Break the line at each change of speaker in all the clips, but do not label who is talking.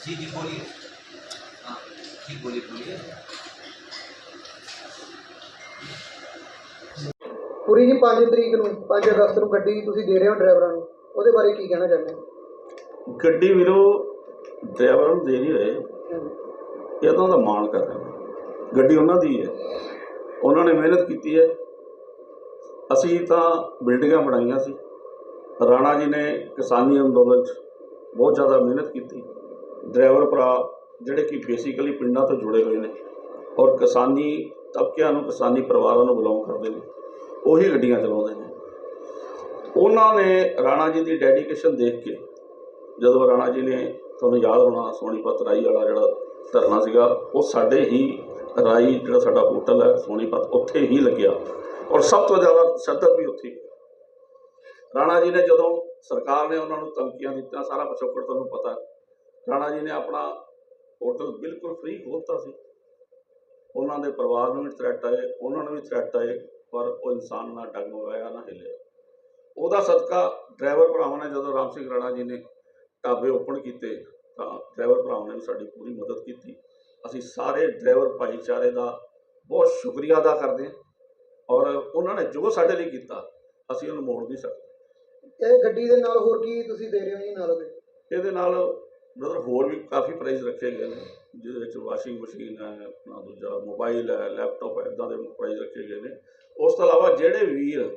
जी जी बोलिए हाँ जी बोलिए बोलिए
ਪੂਰੀ ਜੀ 5 ਤਰੀਕ ਨੂੰ 5 ਅਗਸਤ ਨੂੰ ਗੱਡੀ ਤੁਸੀਂ ਦੇ ਰਹੇ ਹੋ ਡਰਾਈਵਰਾਂ ਨੂੰ ਉਹਦੇ ਬਾਰੇ ਕੀ ਕਹਿਣਾ ਚਾਹੁੰਦੇ ਹੋ
ਗੱਡੀ ਵੀਰੋ ਡਰਾਈਵਰ ਨੂੰ ਦੇ ਨਹੀਂ ਰਹੇ ਇਹ ਤਾਂ ਉਹਦਾ ਮਾਣ ਕਰ ਰਹੇ ਨੇ। ਗੱਡੀ ਉਹਨਾਂ ਦੀ ਹੈ ਉਹਨਾਂ ਨੇ ਮਿਹਨਤ ਕੀਤੀ ਹੈ ਅਸੀਂ ਤਾਂ ਬਿਲਡਿੰਗਾਂ ਬਣਾਈਆਂ ਸੀ ਰਾਣਾ ਜੀ ਨੇ ਕਿਸਾਨੀ ਅੰਦੋਲਨ 'ਚ ਬਹੁਤ ਜ਼ਿਆਦਾ ਮਿਹਨਤ ਕੀਤੀ ਡਰਾਈਵਰ ਭਰਾ ਜਿਹੜੇ ਕਿ ਬੇਸਿਕਲੀ ਪਿੰਡਾਂ ਤੋਂ ਜੁੜੇ ਹੋਏ ਨੇ ਔਰ ਕਿਸਾਨੀ ਤਬਕਿਆਂ ਨੂੰ, ਕਿਸਾਨੀ ਪਰਿਵਾਰਾਂ ਨੂੰ ਬਿਲੋਂਗ ਕਰਦੇ ਨੇ, ਉਹੀ ਗੱਡੀਆਂ ਚਲਾਉਂਦੇ ਨੇ। ਉਹਨਾਂ ਨੇ ਰਾਣਾ ਜੀ ਦੀ ਡੈਡੀਕੇਸ਼ਨ ਦੇਖ ਕੇ, ਜਦੋਂ ਰਾਣਾ ਜੀ ਨੇ ਤੁਹਾਨੂੰ ਯਾਦ ਹੋਣਾ, ਸੋਨੀਪਤ ਰਾਈ ਵਾਲਾ ਜਿਹੜਾ ਧਰਨਾ ਸੀਗਾ, ਉਹ ਸਾਡੇ ਹੀ ਰਾਈ ਜਿਹੜਾ ਸਾਡਾ ਹੋਟਲ ਹੈ, ਸੋਨੀਪਤ, ਉੱਥੇ ਹੀ ਲੱਗਿਆ। ਔਰ ਸਭ ਤੋਂ ਜ਼ਿਆਦਾ ਸ਼ੱਦਤ ਵੀ ਉੱਥੇ ਹੀ। ਰਾਣਾ ਜੀ ਨੇ ਜਦੋਂ ਸਰਕਾਰ ਨੇ ਉਹਨਾਂ ਨੂੰ ਧਮਕੀਆਂ ਦਿੱਤੀਆਂ, ਸਾਰਾ ਪਿਛੋਕੜ ਤੁਹਾਨੂੰ ਪਤਾ ਰਾਣਾ ਜੀ ਨੇ ਆਪਣਾ ਹੋਟਲ ਬਿਲਕੁਲ ਫ੍ਰੀ ਖੋਲ੍ਹਤਾ ਸੀ। ਉਹਨਾਂ ਦੇ ਪਰਿਵਾਰ ਨੂੰ ਵੀ ਥ੍ਰੈਟ ਆਏ ਉਹਨਾਂ ਨੂੰ ਵੀ ਥ੍ਰੈਟ ਆਏ ਪਰ ਉਹ ਇਨਸਾਨ ਨਾ ਡਗਮਗਾਇਆ ਨਾ ਹਿੱਲਿਆ। ਉਹਦਾ ਸਦਕਾ ਡਰਾਈਵਰ ਭਰਾਵਾਂ ਨੇ ਜਦੋਂ ਰਾਮ ਸਿੰਘ ਰਾਣਾ ਜੀ ਨੇ ਢਾਬੇ ਓਪਨ ਕੀਤੇ ਤਾਂ ਡਰਾਈਵਰ ਭਰਾਵਾਂ ਨੇ ਸਾਡੀ ਪੂਰੀ ਮਦਦ ਕੀਤੀ। ਅਸੀਂ ਸਾਰੇ ਡਰਾਈਵਰ ਭਾਈਚਾਰੇ ਦਾ ਬਹੁਤ ਸ਼ੁਕਰੀਆ ਅਦਾ ਕਰਦੇ ਹਾਂ ਔਰ ਉਹਨਾਂ ਨੇ ਜੋ ਸਾਡੇ ਲਈ ਕੀਤਾ ਅਸੀਂ ਉਹਨੂੰ ਮੋੜ ਨਹੀਂ ਸਕਦੇ।
ਇਹ ਗੱਡੀ ਦੇ ਨਾਲ ਹੋਰ ਕੀ ਤੁਸੀਂ ਦੇ ਰਹੇ ਹੋ ਜੀ ਨਾਲ ਉਹਦੇ?
ਇਹਦੇ ਨਾਲ ਮਤਲਬ ਹੋਰ ਵੀ ਕਾਫੀ ਪ੍ਰਾਈਜ਼ ਰੱਖੇ ਗਏ ਨੇ, ਜਿਹਦੇ ਵਿੱਚ ਵਾਸ਼ਿੰਗ ਮਸ਼ੀਨ ਹੈ, ਆਪਣਾ ਦੂਜਾ ਮੋਬਾਈਲ ਹੈ ਲੈਪਟਾਪ ਹੈ ਇਦਾਂ ਦੇ ਪ੍ਰਾਈਜ਼ ਰੱਖੇ ਗਏ ਨੇ। ਉਸ ਤੋਂ ਇਲਾਵਾ ਜਿਹੜੇ ਵੀਰ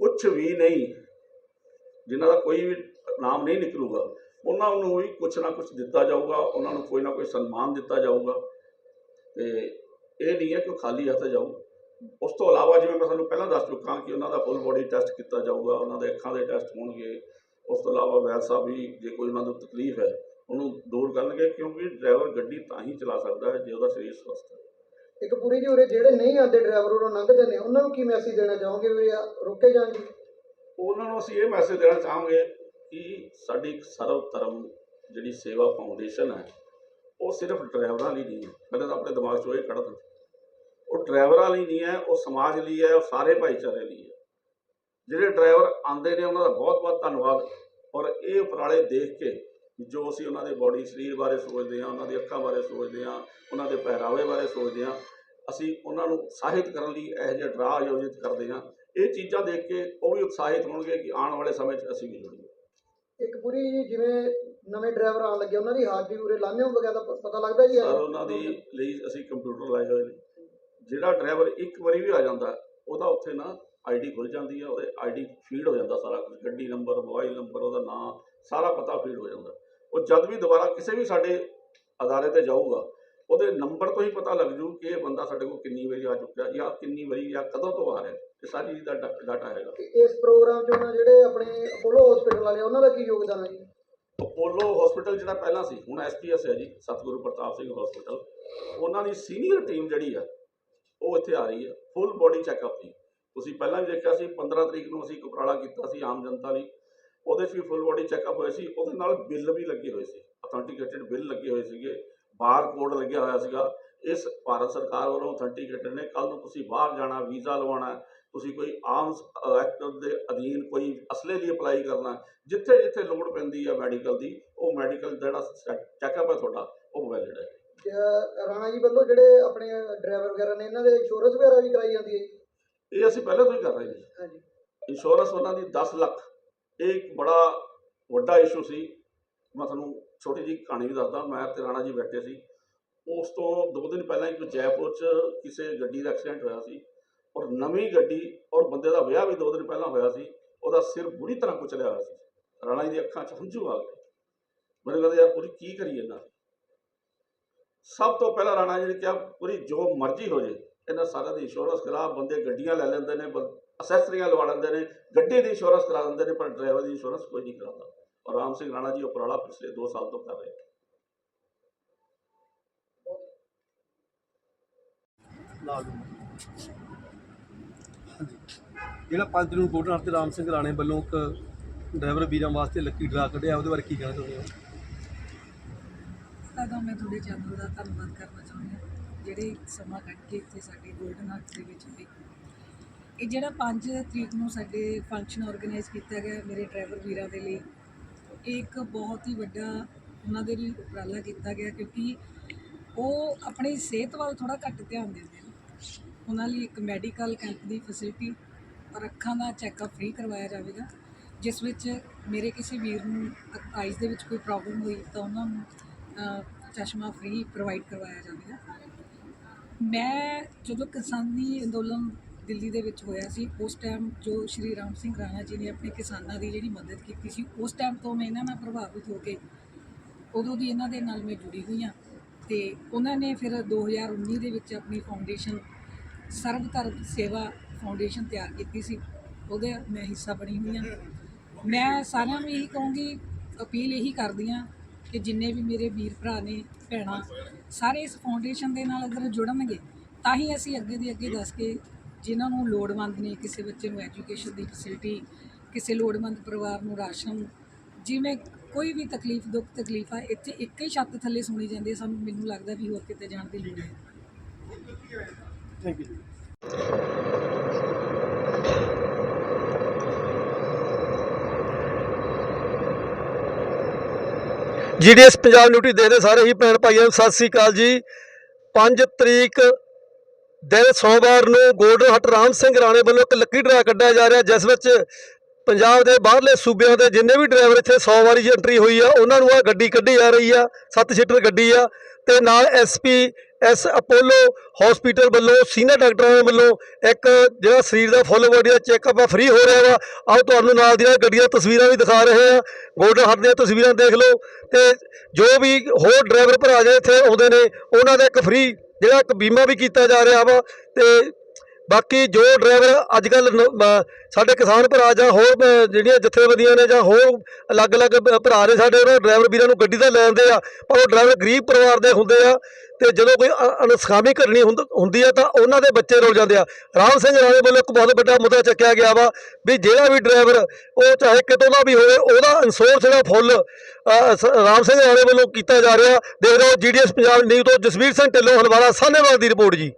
ਕੁਝ ਵੀ ਨਹੀਂ, ਜਿਨ੍ਹਾਂ ਦਾ ਕੋਈ ਵੀ ਨਾਮ ਨਹੀਂ ਨਿਕਲੂਗਾ, ਉਹਨਾਂ ਨੂੰ ਵੀ ਕੁਝ ਨਾ ਕੁਝ ਦਿੱਤਾ ਜਾਊਗਾ, ਉਹਨਾਂ ਨੂੰ ਕੋਈ ਨਾ ਕੋਈ ਸਨਮਾਨ ਦਿੱਤਾ ਜਾਊਗਾ। ਤੇ ਇਹ ਨਹੀਂ ਹੈ ਕਿ ਉਹ ਖਾਲੀ ਹੱਥ ਜਾਊ। ਉਸ ਤੋਂ ਇਲਾਵਾ ਜਿਵੇਂ ਮੈਂ ਤੁਹਾਨੂੰ ਪਹਿਲਾਂ ਦੱਸ ਚੁੱਕਾ ਕਿ ਉਹਨਾਂ ਦਾ ਫੁੱਲ ਬੋਡੀ ਟੈਸਟ ਕੀਤਾ ਜਾਊਗਾ, ਉਹਨਾਂ ਦੇ ਅੱਖਾਂ ਦੇ ਟੈਸਟ ਹੋਣਗੇ ਉਸ ਤੋਂ ਇਲਾਵਾ ਵੈਦ ਸਾਹਿਬ ਵੀ ਜੇ ਕੋਈ ਉਹਨਾਂ ਨੂੰ ਤਕਲੀਫ ਹੈ ਉਹਨੂੰ ਦੂਰ ਕਰਨਗੇ ਕਿਉਂਕਿ ਡਰਾਈਵਰ ਗੱਡੀ ਤਾਂ ਹੀ ਚਲਾ ਸਕਦਾ ਹੈ ਜੇ ਉਹਦਾ ਸਰੀਰ ਸਵਸਥ ਹੈ।
ਇੱਕ ਪੂਰੀ ਜੀ ਉਰੇ ਜਿਹੜੇ ਨਹੀਂ ਆਉਂਦੇ ਡਰਾਈਵਰ ਉਰੋਂ ਲੰਘਦੇ ਨੇ ਉਹਨਾਂ ਨੂੰ ਕੀ ਮੈਸੇਜ ਦੇਣਾ ਚਾਹੋਗੇ ਵੀ ਰੋਕੇ ਜਾਣ ਜੀ।
ਉਹਨਾਂ ਨੂੰ ਅਸੀਂ ਇਹ ਮੈਸੇਜ ਦੇਣਾ ਚਾਹਾਂਗੇ ਕਿ ਸਾਡੀ ਇੱਕ ਸਰਵ ਧਰਮ ਜਿਹੜੀ ਸੇਵਾ ਫਾਊਂਡੇਸ਼ਨ ਹੈ ਉਹ ਸਿਰਫ ਡਰਾਈਵਰਾਂ ਲਈ ਨਹੀਂ ਹੈ। ਪਹਿਲਾਂ ਤਾਂ ਆਪਣੇ ਦਿਮਾਗ 'ਚੋਂ ਇਹ ਕੱਢ ਦਿਓ ਉਹ ਡਰਾਈਵਰਾਂ ਲਈ ਨਹੀਂ ਹੈ ਉਹ ਸਮਾਜ ਲਈ ਹੈ ਉਹ ਸਾਰੇ ਭਾਈਚਾਰੇ ਲਈ ਹੈ। ਜਿਹੜੇ ਡਰਾਈਵਰ ਆਉਂਦੇ ਨੇ ਉਹਨਾਂ ਦਾ ਬਹੁਤ ਬਹੁਤ ਧੰਨਵਾਦ। ਔਰ ਇਹ ਉਪਰਾਲੇ ਦੇਖ ਕੇ ਜੋ ਅਸੀਂ ਉਹਨਾਂ ਦੇ ਬੋਡੀ ਸਰੀਰ ਬਾਰੇ ਸੋਚਦੇ ਹਾਂ ਉਹਨਾਂ ਦੀ ਅੱਖਾਂ ਬਾਰੇ ਸੋਚਦੇ ਹਾਂ ਉਹਨਾਂ ਦੇ ਪਹਿਰਾਵੇ ਬਾਰੇ ਸੋਚਦੇ ਹਾਂ ਅਸੀਂ ਉਹਨਾਂ ਨੂੰ ਉਤਸ਼ਾਹਿਤ ਕਰਨ ਲਈ ਇਹੋ ਜਿਹੇ ਡਰਾ ਆਯੋਜਿਤ ਕਰਦੇ ਹਾਂ। ਇਹ ਚੀਜ਼ਾਂ ਦੇਖ ਕੇ ਉਹ ਵੀ ਉਤਸ਼ਾਹਿਤ ਹੋਣਗੇ ਕਿ ਆਉਣ ਵਾਲੇ ਸਮੇਂ 'ਚ ਅਸੀਂ ਵੀ ਜੁੜੀਏ।
ਇੱਕ ਪੂਰੀ ਜਿਵੇਂ ਨਵੇਂ ਡਰਾਈਵਰ ਆਉਣ ਲੱਗੇ ਉਹਨਾਂ ਦੀ ਹਾਜ਼ਰੀ ਉਰੇ ਲਾਣੇ ਹੋ ਵਗੈਰਾ ਪਤਾ ਲੱਗਦਾ ਜੀ
ਸਰ ਉਹਨਾਂ ਦੀ ਲਈ ਅਸੀਂ ਕੰਪਿਊਟਰ ਲਾਏ ਹੋਏ ਨੇ। ਜਿਹੜਾ ਡਰਾਈਵਰ ਇੱਕ ਵਾਰੀ ਵੀ ਆ ਜਾਂਦਾ ਉਹਦਾ ਉੱਥੇ ਨਾ ਆਈਡੀ ਖੁੱਲ ਜਾਂਦੀ ਹੈ ਉਹਦੇ ਆਈਡੀ ਫੀਡ ਹੋ ਜਾਂਦਾ ਸਾਰਾ ਕੁਝ ਗੱਡੀ ਨੰਬਰ ਮੋਬਾਈਲ ਨੰਬਰ ਉਹਦਾ ਨਾਂ ਸਾਰਾ ਪਤਾ ਫੀਡ ਹੋ ਜਾਂਦਾ। ਉਹ ਜਦ ਵੀ ਦੁਬਾਰਾ ਕਿਸੇ ਵੀ ਸਾਡੇ ਅਦਾਰੇ ਤੇ ਜਾਊਗਾ ਉਹਦੇ ਨੰਬਰ ਤੋਂ ਹੀ ਪਤਾ ਲੱਗ ਜੂ ਕਿ ਇਹ ਬੰਦਾ ਸਾਡੇ ਕੋਲ ਕਿੰਨੀ ਵਾਰੀ ਆ ਚੁੱਕਿਆ ਜਾਂ ਕਿੰਨੀ ਵਾਰੀ ਜਾਂ ਕਦੋਂ ਤੋਂ ਆ ਰਿਹਾ। ਇਹ ਸਾਰੀ ਚੀਜ਼ ਦਾ ਡਾਟਾ ਹੈਗਾ।
ਇਸ ਪ੍ਰੋਗਰਾਮ 'ਚ ਉਹਨਾਂ ਜਿਹੜੇ ਆਪਣੇ ਅਪੋਲੋ ਹਸਪੀਟਲ ਵਾਲੇ ਉਹਨਾਂ ਦਾ ਕੀ ਯੋਗਦਾਨ ਹੈ ਜੀ?
ਅਪੋਲੋ ਹਸਪੀਟਲ ਜਿਹੜਾ ਪਹਿਲਾਂ ਸੀ ਹੁਣ ਐਸਪੀਐਸ ਹੈ ਜੀ ਸਤਿਗੁਰੂ ਪ੍ਰਤਾਪ ਸਿੰਘ ਹਸਪੀਟਲ ਉਹਨਾਂ ਦੀ ਸੀਨੀਅਰ ਟੀਮ ਜਿਹੜੀ ਆ ਉਹ ਇੱਥੇ ਆ ਰਹੀ ਹੈ ਫੁੱਲ ਬੋਡੀ ਚੈੱਕਅਪ ਦੀ ਤੁਸੀਂ ਪਹਿਲਾਂ ਵੀ ਦੇਖਿਆ ਸੀ 15 ਤਰੀਕ ਨੂੰ ਅਸੀਂ ਇੱਕ ਉਪਰਾਲਾ ਕੀਤਾ ਸੀ ਆਮ ਜਨਤਾ ਲਈ। ਉਹਦੇ 'ਚ ਵੀ ਫੁੱਲ ਬੋਡੀ ਚੈੱਕਅਪ ਹੋਏ ਸੀ, ਉਹਦੇ ਨਾਲ ਬਿੱਲ ਵੀ ਲੱਗੇ ਹੋਏ ਸੀ ਅਥੈਂਟੀਕੇਟਡ ਬਿੱਲ ਲੱਗੇ ਹੋਏ ਸੀਗੇ ਬਾਰ ਕੋਡ ਲੱਗਿਆ ਹੋਇਆ ਸੀਗਾ। ਇਸ ਭਾਰਤ ਸਰਕਾਰ ਵੱਲੋਂ ਅਥੈਂਟੀਕੇਟਡ ਨੇ ਕੱਲ ਨੂੰ ਤੁਸੀਂ ਬਾਹਰ ਜਾਣਾ, ਵੀਜ਼ਾ ਲਵਾਉਣਾ, ਤੁਸੀਂ ਕੋਈ ਆਮ ਐਕਟ ਦੇ ਅਧੀਨ ਕੋਈ ਅਸਲੇ ਲਈ ਅਪਲਾਈ ਕਰਨਾ, ਜਿੱਥੇ ਜਿੱਥੇ ਲੋੜ ਪੈਂਦੀ ਹੈ ਮੈਡੀਕਲ ਦੀ, ਉਹ ਮੈਡੀਕਲ ਜਿਹੜਾ ਚੈੱਕਅਪ ਹੈ ਤੁਹਾਡਾ, ਉਹ ਵੈਲਿਡ ਹੈ
ਰਾਣਾ ਜੀ ਵੱਲੋਂ ਜਿਹੜੇ ਆਪਣੇ ਡਰਾਈਵਰ ਵਗੈਰਾ ਨੇ, ਇਹਨਾਂ ਦੇ ਇੰਸ਼ੋਰੈਂਸ ਵਗੈਰਾ ਵੀ ਕਰਾਈ ਜਾਂਦੀ ਹੈ ਜੀ?
ਇਹ ਅਸੀਂ ਪਹਿਲਾਂ ਤੋਂ ਹੀ ਕਰ ਰਹੇ ਜੀ
ਹਾਂਜੀ।
ਇੰਸ਼ੋਰੈਂਸ ਉਹਨਾਂ ਦੀ 10 ਲੱਖ। ਇਹ ਇੱਕ ਬੜਾ ਵੱਡਾ ਇਸ਼ੂ ਸੀ। ਮੈਂ ਤੁਹਾਨੂੰ ਛੋਟੀ ਜਿਹੀ ਕਹਾਣੀ ਵੀ ਦੱਸਦਾ। ਮੈਂ ਤੇ ਰਾਣਾ ਜੀ ਬੈਠੇ ਸੀ। ਉਸ ਤੋਂ ਦੋ ਦਿਨ ਪਹਿਲਾਂ ਇੱਕ ਜੈਪੁਰ 'ਚ ਕਿਸੇ ਗੱਡੀ ਦਾ ਐਕਸੀਡੈਂਟ ਹੋਇਆ ਸੀ ਔਰ ਨਵੀਂ ਗੱਡੀ ਔਰ ਬੰਦੇ ਦਾ ਵਿਆਹ ਵੀ ਦੋ ਦਿਨ ਪਹਿਲਾਂ ਹੋਇਆ ਸੀ। ਉਹਦਾ ਸਿਰ ਬੁਰੀ ਤਰ੍ਹਾਂ ਕੁਚਲਿਆ ਹੋਇਆ ਸੀ। ਰਾਣਾ ਜੀ ਦੀ ਅੱਖਾਂ 'ਚ ਹੰਝੂ ਆ ਗਏ। ਮੈਨੂੰ ਕਹਿੰਦੇ ਯਾਰ ਪੂਰੀ ਕੀ ਕਰੀਏ ਦੀ? ਸਭ ਤੋਂ ਪਹਿਲਾਂ ਰਾਣਾ ਜੀ ਨੇ ਕਿਹਾ ਪੂਰੀ ਜੋ ਮਰਜ਼ੀ ਹੋ ਜੇ ਇਹਨਾਂ ਸਾਰਿਆਂ ਦੀ ਇੰਸ਼ੋਰੈਂਸ ਕਰਾ ਬੰਦੇ ਗੱਡੀਆਂ ਲੈ ਲੈਂਦੇ ਨੇ ਅਸੈਸਰੀਆਂ ਲਵਾ ਲੈਂਦੇ ਨੇ ਗੱਡੀ ਦੀ ਇੰਸ਼ੋਰੈਂਸ ਕਰਾ ਦਿੰਦੇ ਨੇ ਪਰ ਡਰਾਈਵਰ ਦੀ ਇੰਸ਼ੋਰੈਂਸ ਕੋਈ ਨਹੀਂ ਕਰਾਉਂਦਾ। ਔਰ ਰਾਮ ਸਿੰਘ ਰਾਣਾ ਜੀ ਉਪਰਾਲਾ ਪਿਛਲੇ 2 ਸਾਲ ਤੋਂ ਕਰ ਰਹੇ ਨੇ।
ਜਿਹੜਾ ਪੰਜ ਨੂੰ ਕੋਟਨਾਰ ਤੇ ਰਾਮ ਸਿੰਘ ਰਾਣੇ ਵੱਲੋਂ ਇੱਕ ਡਰਾਈਵਰ ਵੀਰਾਂ ਵਾਸਤੇ ਲੱਕੀ ਡਰਾ ਕੱਢਿਆ ਉਹਦੇ ਬਾਰੇ ਕੀ ਕਹਿਣਾ ਚਾਹੁੰਦੇ ਹੋ?
ਤਾਂ ਮੈਂ ਤੁਹਾਡੇ ਚੈਨਲ ਦਾ ਧੰਨਵਾਦ ਕਰਨਾ ਚਾਹੁੰਦੀ ਹਾਂ। ਜਿਹੜੇ ਸਮਾਂ ਕੱਢ ਕੇ ਇੱਥੇ ਸਾਡੇ 골ਡਨ ਹਾਰਟ ਦੇ ਵਿੱਚ ਆਏ ਇਹ ਜਿਹੜਾ 5 ਤਰੀਕ ਨੂੰ ਸਾਡੇ ਫੰਕਸ਼ਨ ਆਰਗੇਨਾਈਜ਼ ਕੀਤਾ ਗਿਆ ਮੇਰੇ ਡਰਾਈਵਰ ਵੀਰਾਂ ਦੇ ਲਈ, ਇਹ ਇੱਕ ਬਹੁਤ ਹੀ ਵੱਡਾ ਉਹਨਾਂ ਦੇ ਲਈ ਉਪਰਾਲਾ ਕੀਤਾ ਗਿਆ ਕਿਉਂਕਿ ਉਹ ਆਪਣੀ ਸਿਹਤ ਵੱਲ ਥੋੜਾ ਘੱਟ ਧਿਆਨ ਦਿੰਦੇ ਨੇ। ਉਹਨਾਂ ਲਈ ਇੱਕ ਮੈਡੀਕਲ ਕੈਂਪ ਦੀ ਫੈਸਿਲਿਟੀ ਔਰ ਅੱਖਾਂ ਦਾ ਚੈੱਕਅਪ ਫ੍ਰੀ ਕਰਵਾਇਆ ਜਾਵੇਗਾ, ਜਿਸ ਵਿੱਚ ਮੇਰੇ ਕਿਸੇ ਵੀਰ ਨੂੰ ਆਈਜ਼ ਦੇ ਵਿੱਚ ਕੋਈ ਪ੍ਰੋਬਲਮ ਹੋਈ ਤਾਂ ਉਹਨਾਂ ਨੂੰ ਚਸ਼ਮਾ ਫ੍ਰੀ ਪ੍ਰੋਵਾਈਡ ਕਰਵਾਇਆ ਜਾਵੇਗਾ। ਮੈਂ ਜਦੋਂ ਕਿਸਾਨੀ ਅੰਦੋਲਨ ਦਿੱਲੀ ਦੇ ਵਿੱਚ ਹੋਇਆ ਸੀ, ਉਸ ਟਾਈਮ ਜੋ ਸ਼੍ਰੀ ਰਾਮ ਸਿੰਘ ਰਾਣਾ ਜੀ ਨੇ ਆਪਣੇ ਕਿਸਾਨਾਂ ਦੀ ਜਿਹੜੀ ਮਦਦ ਕੀਤੀ ਸੀ, ਉਸ ਟਾਈਮ ਤੋਂ ਮੈਂ ਇਹਨਾਂ ਨਾਲ ਪ੍ਰਭਾਵਿਤ ਹੋ ਕੇ ਉਦੋਂ ਦੀ ਇਹਨਾਂ ਦੇ ਨਾਲ ਮੈਂ ਜੁੜੀ ਹੋਈ ਹਾਂ ਤੇ ਉਹਨਾਂ ਨੇ ਫਿਰ 2019 ਦੇ ਵਿੱਚ ਆਪਣੀ ਫਾਊਂਡੇਸ਼ਨ ਸਰਬ ਧਰਮ ਸੇਵਾ ਫਾਊਂਡੇਸ਼ਨ ਤਿਆਰ ਕੀਤੀ ਸੀ। ਉਹਦੇ ਮੈਂ ਹਿੱਸਾ ਬਣੀ ਹੋਈ ਹਾਂ। ਮੈਂ ਸਾਰਿਆਂ ਨੂੰ ਇਹੀ ਕਹੂੰਗੀ, ਅਪੀਲ ਇਹੀ ਕਰਦੀ ਹਾਂ ਕਿ ਜਿੰਨੇ ਵੀ ਮੇਰੇ ਵੀਰ ਭਰਾ ਨੇ, ਭੈਣਾਂ, ਸਾਰੇ ਇਸ ਫਾਊਂਡੇਸ਼ਨ ਦੇ ਨਾਲ ਅਗਰ ਜੁੜਨਗੇ, ਤਾਂ ਹੀ ਅਸੀਂ ਅੱਗੇ ਦੀ ਅੱਗੇ ਦੱਸ ਕੇ ਜਿਨ੍ਹਾਂ ਨੂੰ ਲੋੜਵੰਦ ਨੇ ਕਿਸੇ ਬੱਚੇ ਨੂੰ ਐਜੂਕੇਸ਼ਨ ਦੀ ਫੈਸਿਲਿਟੀ ਕਿਸੇ ਲੋੜਵੰਦ ਪਰਿਵਾਰ ਨੂੰ ਰਾਸ਼ਨ, ਜਿਵੇਂ ਕੋਈ ਵੀ ਤਕਲੀਫ, ਦੁੱਖ ਤਕਲੀਫ ਆ, ਇੱਥੇ ਇੱਕ ਹੀ ਛੱਤ ਥੱਲੇ ਸੁਣੀ ਜਾਂਦੀ ਹੈ ਸਾਨੂੰ ਮੈਨੂੰ ਲੱਗਦਾ ਵੀ ਹੋਰ ਕਿਤੇ ਜਾਣ ਦੀ ਲੋੜ ਹੈ
ਥੈਂਕ ਯੂ
ਜੀਡੀਐਸ ਪੰਜਾਬ ਨਿਊਟੀ ਦੇਖਦੇ ਸਾਰੇ ਹੀ ਭੈਣ ਭਾਈਆਂ ਨੂੰ ਸਤਿ ਸ੍ਰੀ ਅਕਾਲ ਜੀ। 5 ਤਰੀਕ ਦਿਨ ਸੋਮਵਾਰ ਨੂੰ ਗੋਲਡਨ ਹੱਟ ਰਾਮ ਸਿੰਘ ਰਾਣੇ ਵੱਲੋਂ ਇੱਕ ਲੱਕੀ ਡਰਾ ਕੱਢਿਆ ਜਾ ਰਿਹਾ, ਜਿਸ ਵਿੱਚ ਪੰਜਾਬ ਦੇ ਬਾਹਰਲੇ ਸੂਬਿਆਂ ਦੇ ਜਿੰਨੇ ਵੀ ਡਰਾਈਵਰ ਇੱਥੇ 100 ਵਾਰੀ ਐਂਟਰੀ ਹੋਈ ਆ, ਉਹਨਾਂ ਨੂੰ ਆ ਗੱਡੀ ਕੱਢੀ ਜਾ ਰਹੀ ਆ, ਸੱਤ ਸੀਟਰ ਗੱਡੀ ਆ, ਤੇ ਨਾਲ ਐਸਪੀ ਐਸ ਅਪੋਲੋ ਹਸਪੀਟਲ ਵੱਲੋਂ, ਸੀਨੀਅਰ ਡਾਕਟਰਾਂ ਵੱਲੋਂ ਇੱਕ ਜਿਹੜਾ ਸਰੀਰ ਦਾ ਫੁੱਲ ਬੋਡੀ ਦਾ ਚੈੱਕਅਪ ਆ ਫ੍ਰੀ ਹੋ ਰਿਹਾ ਵਾ। ਆਓ ਤੁਹਾਨੂੰ ਨਾਲ ਦੀਆਂ ਗੱਡੀਆਂ ਤਸਵੀਰਾਂ ਵੀ ਦਿਖਾ ਰਹੇ ਆ ਗੋਲਡਨ ਹੱਟ ਦੀਆਂ ਤਸਵੀਰਾਂ ਦੇਖ ਲਓ। ਤੇ ਜੋ ਵੀ ਹੋਰ ਡਰਾਈਵਰ ਭਰਾ ਜਿਹੜੇ ਇੱਥੇ ਆਉਂਦੇ ਨੇ, ਉਹਨਾਂ ਦਾ ਇੱਕ ਫ੍ਰੀ ਜਿਹੜਾ ਇੱਕ ਬੀਮਾ ਵੀ ਕੀਤਾ ਜਾ ਰਿਹਾ ਵਾ। ਤੇ ਬਾਕੀ ਜੋ ਡਰਾਈਵਰ ਅੱਜ ਕੱਲ ਸਾਡੇ ਕਿਸਾਨ ਭਰਾ ਜਾਂ ਹੋਰ ਜਿਹੜੀਆਂ ਜਥੇਬੰਦੀਆਂ ਨੇ ਜਾਂ ਹੋਰ ਅਲੱਗ-ਅਲੱਗ ਭਰਾ ਨੇ ਸਾਡੇ, ਉਹਨਾਂ ਡਰਾਈਵਰ ਵੀਰਾਂ ਨੂੰ ਗੱਡੀ ਤਾਂ ਲੈਂਦੇ ਆ, ਪਰ ਉਹ ਡਰਾਈਵਰ ਗਰੀਬ ਪਰਿਵਾਰ ਦੇ ਹੁੰਦੇ ਆ। ਤੇ ਜਦੋਂ ਕੋਈ ਅ- ਅਨਸਖਾਮੀ ਕਰਨੀ ਹੁੰਦ- ਹੁੰਦੀ ਆ ਤਾਂ ਉਹਨਾਂ ਦੇ ਬੱਚੇ ਰੁਲ ਜਾਂਦੇ ਆ। ਰਾਮ ਸਿੰਘ ਰਾਣੇ ਵੱਲੋਂ ਇੱਕ ਬਹੁਤ ਵੱਡਾ ਮੁੱਦਾ ਚੱਕਿਆ ਗਿਆ ਵਾ ਵੀ ਜਿਹੜਾ ਵੀ ਡਰਾਈਵਰ, ਉਹ ਚਾਹੇ ਕਿਤੋਂ ਦਾ ਵੀ ਹੋਵੇ, ਉਹਦਾ ਇੰਸ਼ੋਰੈਂਸ ਜਿਹੜਾ ਫੁੱਲ ਸ- ਰਾਮ ਸਿੰਘ ਰਾਣੇ ਵੱਲੋਂ ਕੀਤਾ ਜਾ ਰਿਹਾ। ਦੇਖ ਰਹੇ ਹੋ ਜੀਡੀਐਸ ਪੰਜਾਬ ਨਿਊਜ਼ ਤੋਂ ਜਸਵੀਰ ਸਿੰਘ ਢਿੱਲੋਂ ਹਲਵਾਰਾ ਸਾਹਨੇਵਾਲ ਦੀ ਰਿਪੋਰਟ ਜੀ।